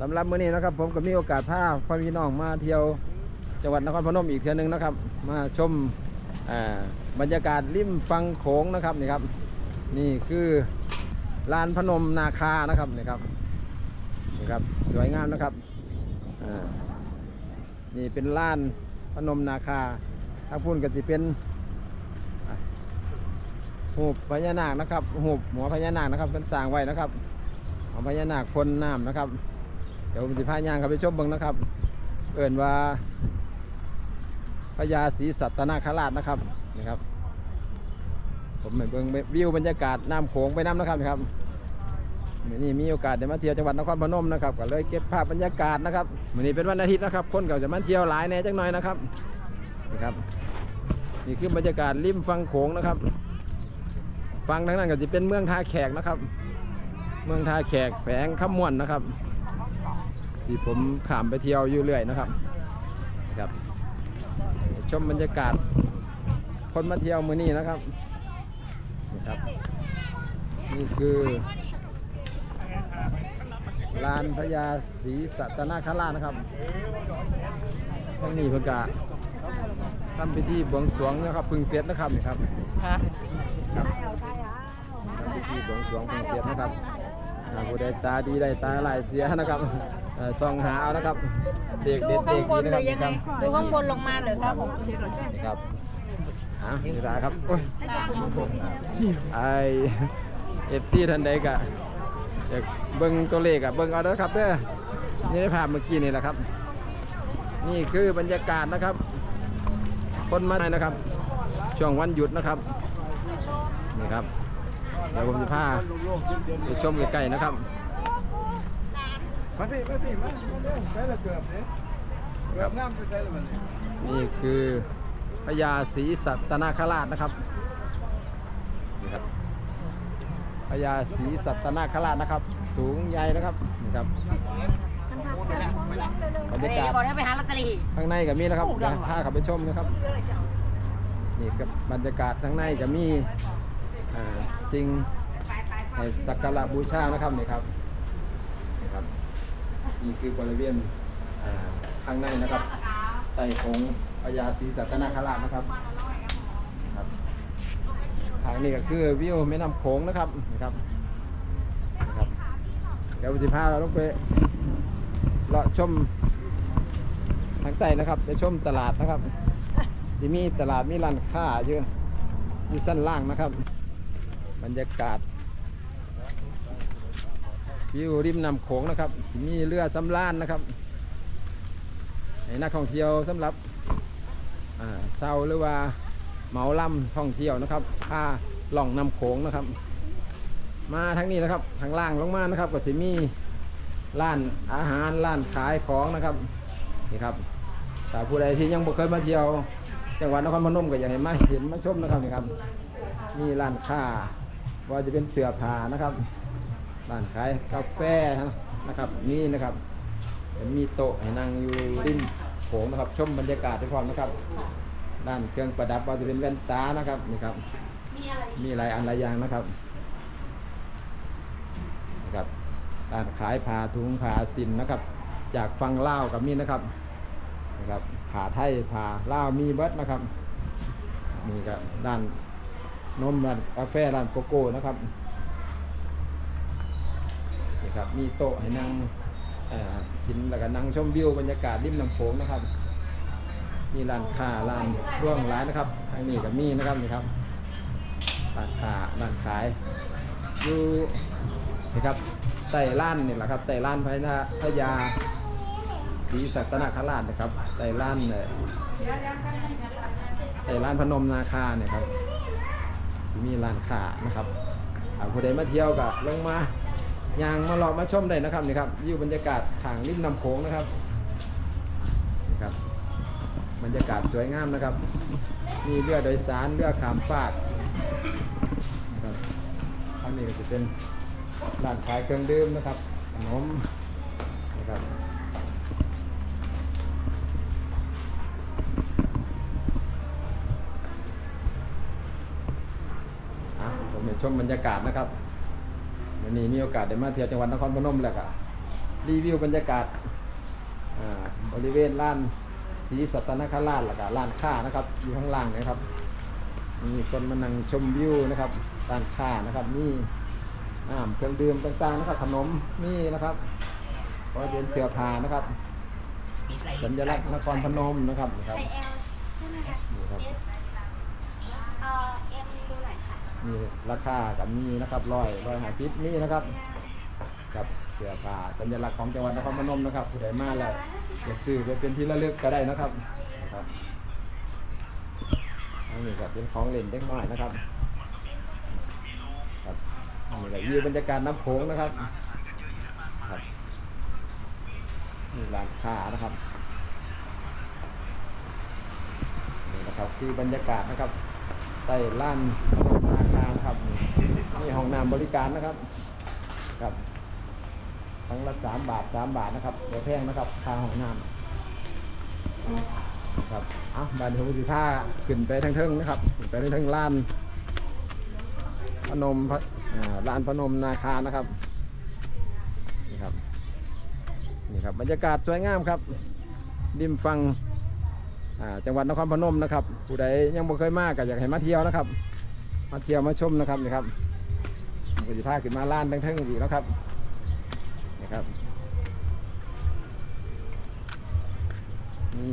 สำหรับมื้อนี้นะครับ ผมก็มีโอกาสพาพ่อพี่น้องมาเที่ยวจังหวัดนครพนมอีกเทื่อนึงนะครับ มาชมบรรยากาศริมฟังโขงนะครับนี่ครับ นี่คือลานพนมนาคานะครับนี่ครับนี่ครับสวยงามนะครับนี่เป็นลานพนมนาคาถ้าพูดก็จะเป็นหูปพญานาคนะครับหูปหัวพญานาคนะครับเป็นสร้างไว้นะครับของพญานาคพ่นน้ำนะครับ เดี๋ยวผมจะพาย่างเขาไปชมเบิ่งนะครับ เอิ่นว่าพญาศรีสัตนาคราชนะครับนี่ครับ ผมไปเบิ่งวิวบรรยากาศน้ำโขงไปน้ำนะครับนี่ครับมื้อนี้มีโอกาสได้มาเที่ยวจังหวัดนครพนมนะครับก็เลยเก็บภาพบรรยากาศนะครับมื้อนี้เป็นวันอาทิตย์นะครับ คนเก็จะมาเที่ยวหลายแน่จังหน่อยนะครับนี่ครับ นี่คือบรรยากาศริมฟังโขงนะครับฟังทางนั้นก็จะเป็นเมืองท่าแขกนะครับ เมืองท่าแขกแฝงขมวนนะครับ ที่ผมขามไปเที่ยวอยู่เรื่อยนะครับครับชมบรรยากาศคนมาเที่ยวมือนี้นะครับนี่ครับ นี่คือลานพญาศรีสัตนาคราชนะครับทั้งนี้เพิ่งกะทำพิธีบวงสรวงนะครับพึ่งเสร็จนะครับนี่ครับค่ะครับทำพิธีบวงสรวงพึ่งเสร็จนะครับอ่าผู้ใดตาดีได้ตาลายเสียนะครับ เอ่อส่องหาเอานะครับ เด็กดูเด็ดข้าเด็งกบดีนนะเลครับยยังไงดูข้างบนลงมาเลยครับผมนี่ครับอะนี่ได้ครับโอ้ยไอเอฟซีท่านใดกะอยากเบิ้งตัวเลขอะเบิ้งเอาเด้อครับเด้อนี่ได้ภาพเมื่อกี้นี่แหละครับ นี่คือบรรยากาศนะครับ คนมานะครับ ช่วงวันหยุดนะครับนี่ครับเดี๋ยวผมจะพาไปชมใกล้ๆนะครับ มาพี่มาพี่มาใช้ละเกือบเนี่ยเกือบน้ำไปใช้ละมันนี่คือพญาศรีสัตนาคราชนะครับนี่ครับพญาศรีสัตนาคราชนะครับ สูงใหญ่นะครับนี่ครับบรรยากาศบอกให้ไปหาลอตเตอรี่ข้างในก็มีนะครับเดี๋ยวพาเข้าไปชมนะครับนี่ครับบรรยากาศข้างในจะมีอ่าสิ่งให้สักการะบูชานะครับนี่ครับนี่ครับ นี่คือบริเวณข้างในนะครับไต่ของพญาศรีสัตนาคราชนะครับทางนี้ก็คือวิวแม่น้ำโขงนะครับนะครับนะครับเดี๋ยวจะพาเราลงไปเลาะชมทางใต้นะครับไปชมตลาดนะครับจะมีตลาดมีร้านค้าเยอะอยู่สั้นล่างนะครับ บรรยากาศ วิวริมน้ำโขงนะครับมีเรือสำราญนะครับให้นักท่องเที่ยวสำหรับเซาหรือว่าเหมาล่ำท่องเที่ยวนะครับพาล่องนำโขงนะครับ มาทางนี้นะครับทางล่างลงมานะครับก็จะมีร้านอาหารร้านขายของนะครับนี่ครับแต่ผู้ใดที่ยังบ่เคยมาเที่ยว จังหวัดนครพนมก็อยากให้มาเห็นมาชมนะครับนี่ครับมีร้านค้าว่าจะเป็นเสื้อผ้านะครับ ร้านขายกาแฟนะครับมีนะครับมีโต๊ะให้นั่งอยู่ริมโขงนะครับ ชมบรรยากาศไปพร้อมนะครับ ด้านเครื่องประดับว่าจะเป็นแว่นตานะครับนี่ครับ มีหลายอันหลายอย่างนะครับนะครับด้านขายผ้าถุงผ้าสินนะครับ จากฟังเล่าวกับมีนะครับนะครับผ้าไทยผ้าเล่าวมีเบิดนะครับนี่ก็ด้านนมร้านกาแฟร้านโกโก้นะครับ ครับ มีโต๊ะให้นั่งกินแล้วก็นั่งชมวิวบรรยากาศริมลำโขงนะครับ มีร้านค้าร้านร่วงร้านนะครับทางนี้ก็มีนะครับนี่ครับร้านค้าร้านขายอยู่นี่ครับใต้ร้านนี่แหละครับใต้ร้านพญาพญาศรีสัตนคราชนะครับใต้ร้านเนี่ยใต้ร้านพนมนาคาเนี่ยครับมีร้านค้านะครับผู้ใดมาเที่ยวก็ลงมา ยางมาหลอมาชมได้นะครับนี่ครับวิวบรรยากาศทางริมน้ำโขงนะครับนี่ครับ บรรยากาศสวยงามนะครับ มีเรือโดยสารเรือขามฟากครับอันนี้ก็จะเป็นร้านขายเครื่องดื่มนะครับขนมนะครับผมไปชมบรรยากาศนะครับ วันนี้มีโอกาสได้มาเที่ยวจังหวัดนครพนมแล้วก็รีวิวบรรยากาศอ่าบริเวณลานศรีสัตนคราชแล้วก็ลานค้านะครับ อยู่ข้างล่างนะครับมีคนมานั่งชมวิวนะครับร้านค้านะครับมีน้ำเครื่องดื่มต่างๆนะครับขนมมีนะครับก็เป็นเสื้อผ้านะครับสัญลักษณ์นครพนมนะครับนะครับใส่ L ใช่ไหมคะนี่ครับ S เอ่อ M ดูหน่อยค่ะ มีราคากับมีนะครับร้อยร้อยห้าสิบมีนะครับกับเสื้อผ้าสัญลักษณ์ของจังหวัดนครพนมนะครับผู้ใดมาแล้วอยากซื้อไปเป็นที่ระลึกก็ได้นะครับนะครับอันนี้ก็เป็นของเล่นเล็กน้อยนะครับครับนี่ก็วิวบรรยากาศน้ำโขงนะครับครับนี่ร้านค้านะครับนี่นะครับคือบรรยากาศนะครับใต้ล้านับนี่ห้องน้ำบริการนะครับ ครับครั้งละสามบาทสามบาทนะครับเดี๋ยวแพงนะครับค่าห้องน้ำครับเอาบานเทวสิท่าขึ้นไปทั้งเทิงนะครับขึ้นไปทั้งเทิงล้านพนมพระลานพนมนาคานะครับนี่ครับนี่ครับบรรยากาศสวยงามครับริมฟังจังหวัดนครพนมนะครับ ผู้ใดยังบ่เคยมาก็อยากให้มาเที่ยวนะครับ มาเที่ยวมาชมนะครับนี่ครับผมก็จะพาขึ้นมาล้านทั้งทั้งอีกแล้วครับนี่ครับนี่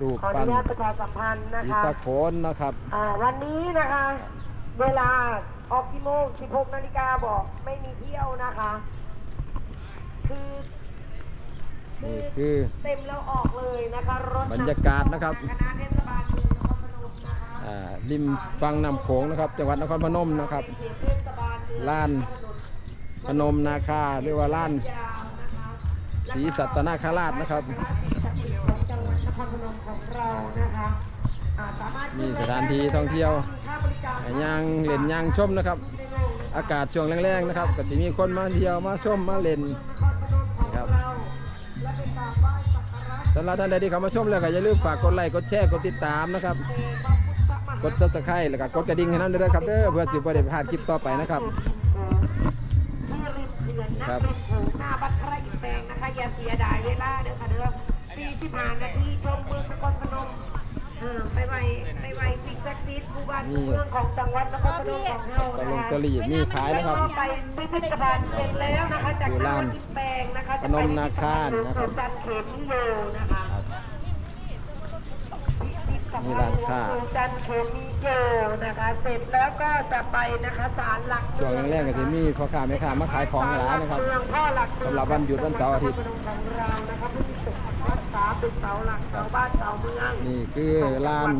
รูปขออปั้นนุญาตประชาสัมพันธ์นะอีคะตาโขนนะครับ อ่าวันนี้นะคะ เวลาออกกี่โมง16นาฬิกาบอกไม่มีเที่ยวนะคะ คือนี่คือ เต็มแล้วออกเลยนะคะรถบรรยากาศนะครับ คณะเทศบาลเมืองนค รพนมนะคะอ่าริมฟังน้ำโขงนะครับ จังหวัดนครพนมนะครับเขตเทศบาลเมืองล้านพนมนาคาหรือว่าล้านยาวนะคะศรีสัตนาคราชนะครับของจังหวัดนครพนมของเรานะคะอ่าสามารถมีสถานที่ท่องเที่ยวค่าบริการย่างเล่นย่างชมนะครับ อากาศช่วงแรงๆนะครับก็จะมีคนมาเที่ยวมาชมมาเล่นนะครับ สำหรับท่านใดที่เข้ามาชมแล้วก็อย่าลืมฝากกดไลค์กดแชร์กดติดตามนะครับ กดซับสไครต์แล้วก็กดกระดิ่งให้นั่นด้วยนะครับเด้อเพื่อสิบ่ได้พลาดคลิปต่อไปนะครับที่ริมเขื่อนครันะบริมโขงหน้าบัดพระอินทร์แปลงนะคะอย่าเสียดายเวลาเด้อค่ะเด้อ45นาทีชมเมืองนครพนมเออไปไวไปไวสิ่งศักดิ์สิทธิ์ผู้บ้านผู้เมืองของจังหวัดนครพนมของเราตะนะลงคะตะลีมีขายนะครับไปพิพิธภัณฑ์เสร็จแล้วนะคะ จากอยู่หน้าร้านวัดอินแปลงนะคะพนมนาคานะครับ จันเขมนิโยนะคะมีร้านค้า จันเขมนิโยนะคะ เสร็จแล้วก็จะไปนะคะศาลหลักเมืช่วองงแรกๆก็จะมีพ่อค้าแม่ค้ามาขายของหลายนะครับเมืองพ่อหลักเมืองสำหรับวันหยุดวันเสาร์อาทิตย์ ของเรานะคะผู้ที่ปกรัก ษาเป็นเสาหลักเสาบ้านเสาเมืองนี่คือลาน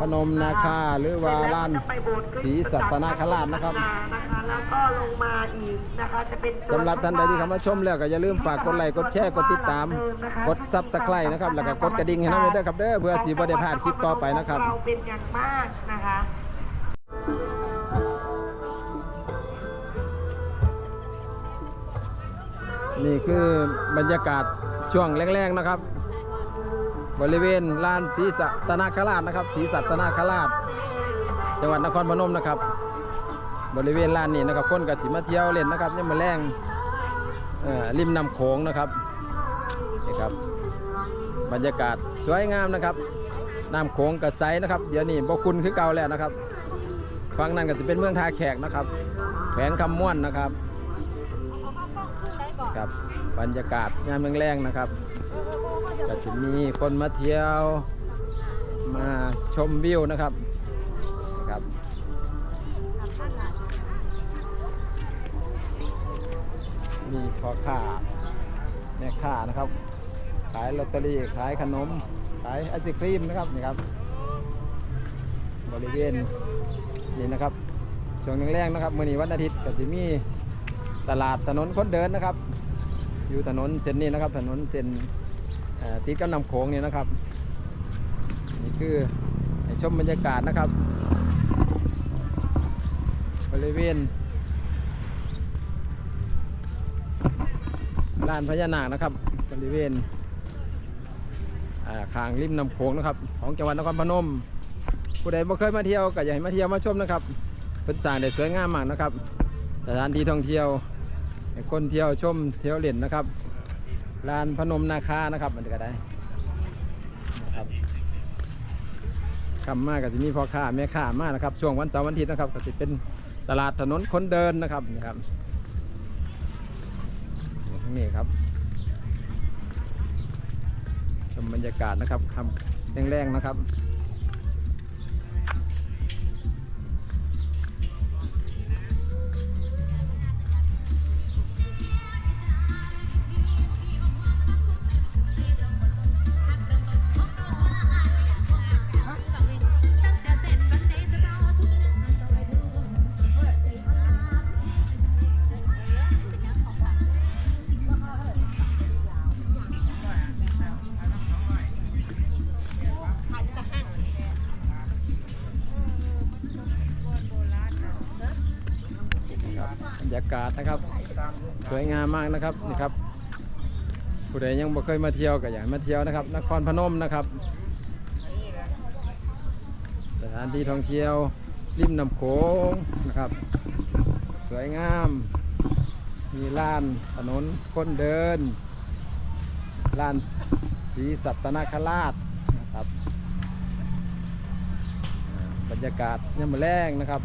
พนมนาคาหรือว่าลานศรีสัตนาคราชนะครับนะคะแล้วก็ลงมาอีกนะคะจะเป็นตัวสำหรับท่านใดที่เข้ามาชมแล้วก็อย่าลืมฝากกดไลค์กดแชร์กดติดตาม กดซับสไครต์นะครับแล้วก็กดกระดิ่งให้น้องด้วยครับเด้อเพื่อสิบ่ได้พลาดคลิปต่อไปนะครับเราเป็นอย่างมากนะคะนี่คือบรรยากาศช่วงแรกๆนะครับ บริเวณลานศรีสัตนาคราชนะครับศรีสัตนาคราช จังหวัดนครพนมนะครับ บริเวณลานนี้นะครับคนกับสิมาเที่ยวเล่นนะครับยังมาแรงริมน้ำโขงนะครับนี่ครับบรรยากาศสวยงามนะครับน้ำโขงกับใสนะครับเดี๋ยวนี้บ่คุณคือเก่าแล้วนะครับฝั่งนั้นก็จะเป็นเมืองท่าแขกนะครับแขวงคำม่วนนะครับครับบรรยากาศยามแรงๆนะครับ ก็จะมีคนมาเที่ยว มาชมวิวนะครับนะครับมีพ่อค้าแม่ค้านะครับ ขายลอตเตอรี่ขายขนม ขายไอศครีมนะครับนี่ครับ บริเวณนี่นะครับช่วงแรงๆนะครับมื่อนี้วันอาทิตย์ก็จะมีตลาดถนนคนเดินนะครับ อยู่ถนนเส้นนี้นะครับ ถนนเส้น ติดกับลำโขงนี่นะครับ นี่คือชมบรรยากาศนะครับ บริเวณลานพญานาคนะครับ บริเวณอ่าคางริมน้ำโขงนะครับ ของจังหวัดนครพนม ผู้ใดบ่เคยมาเที่ยวก็อยากให้มาเที่ยวมาชมนะครับเพิ่นสร้างได้สวยงามมากนะครับสถานที่ท่องเที่ยวคนเที่ยวชมเที่ยวเล่นนะครับ ลานพนมนาคานะครับ มันก็ได้นะครับคำมากกับที่นี่พ่อค้าแม่ค้ามากนะครับ ช่วงวันเสาร์วันอาทิตย์นะครับ ก็จะเป็นตลาดถนนคนเดินนะครับนี่ครับนี่ครับชมบรรยากาศนะครับคำแรงๆนะครับ รับรรยากาศนะครับ สวยงามมากนะครับนี่ครับผู้ใดยังบ่เคยมาเที่ยวก็อยากมาเที่ยวนะครับ นครพนมนะครับสถานที่ท่องเที่ยวริมน้ำโขงนะครับ สวยงาม มีลานถนนคนเดินลานสีสัตนคราชนะครับ บรรยากาศยามมอแรงนะครับ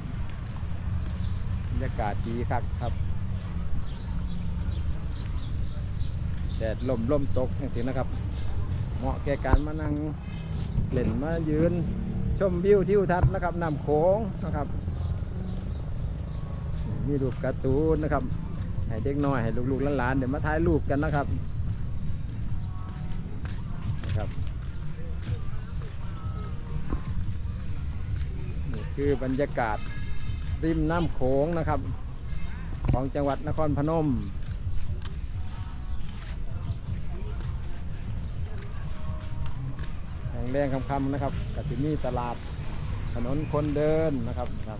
รรยากาศดีครับครับแดดลมลมตกอย่างสินะครับ เหมาะแก่การมานั่งเล่นมายืน ชมวิวทิวทัศน์นะครับน้ำโขงนะครับมีรูปการ์ตูนนะครับ ให้เด็กน้อยให้ลูกๆหลานๆเดี๋ยวมาถ่ายรูปกันนะครับนะครับ นี่คือบรรยากาศ ริมน้ำโขงนะครับ ของจังหวัดนครพนม แห่งแรงคำๆนะครับก็จะมีตลาดถนนคนเดินนะครับครับ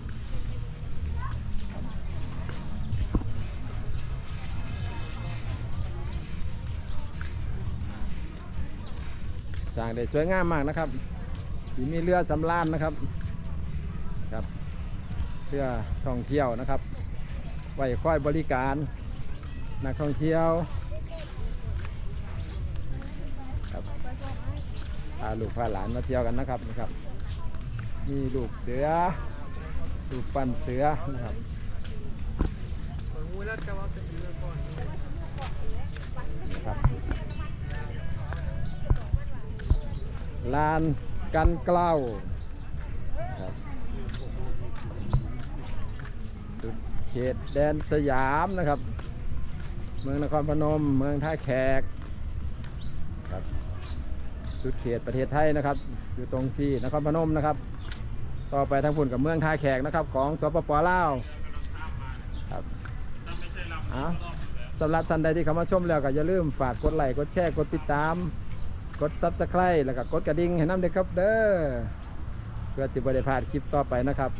สร้างได้สวยงามมากนะครับที่มีเรือสำราญนะครับ เพื่อท่องเที่ยวนะครับ ไว้ค่อยบริการนักท่องเที่ยวครับพาลูกพาหลานมาเที่ยวกันนะครับนะครับ มีลูกเสือ ลูกปั้นเสือนะครับนะครับลานกันเกล้าครับ สุด เขตแดนสยามนะครับ เมืองนครพนม เมืองท่าแขกครับสุดเขตประเทศไทยนะครับ อยู่ตรงที่นครพนมนะครับ ต่อไปทางพุ่นกับเมืองท่าแขกนะครับ ของสปปลาวครับสำหรับท่านใดที่เข้ามาชมแล้วก็อย่าลืมฝากกดไลค์กดแชร์กดติดตาม กดซับสไครต์แล้วก็กดกระดิ่งให้น้ำเด็กครับเด้อเพื่อสิบได้พลาดคลิปต่อไปนะครับ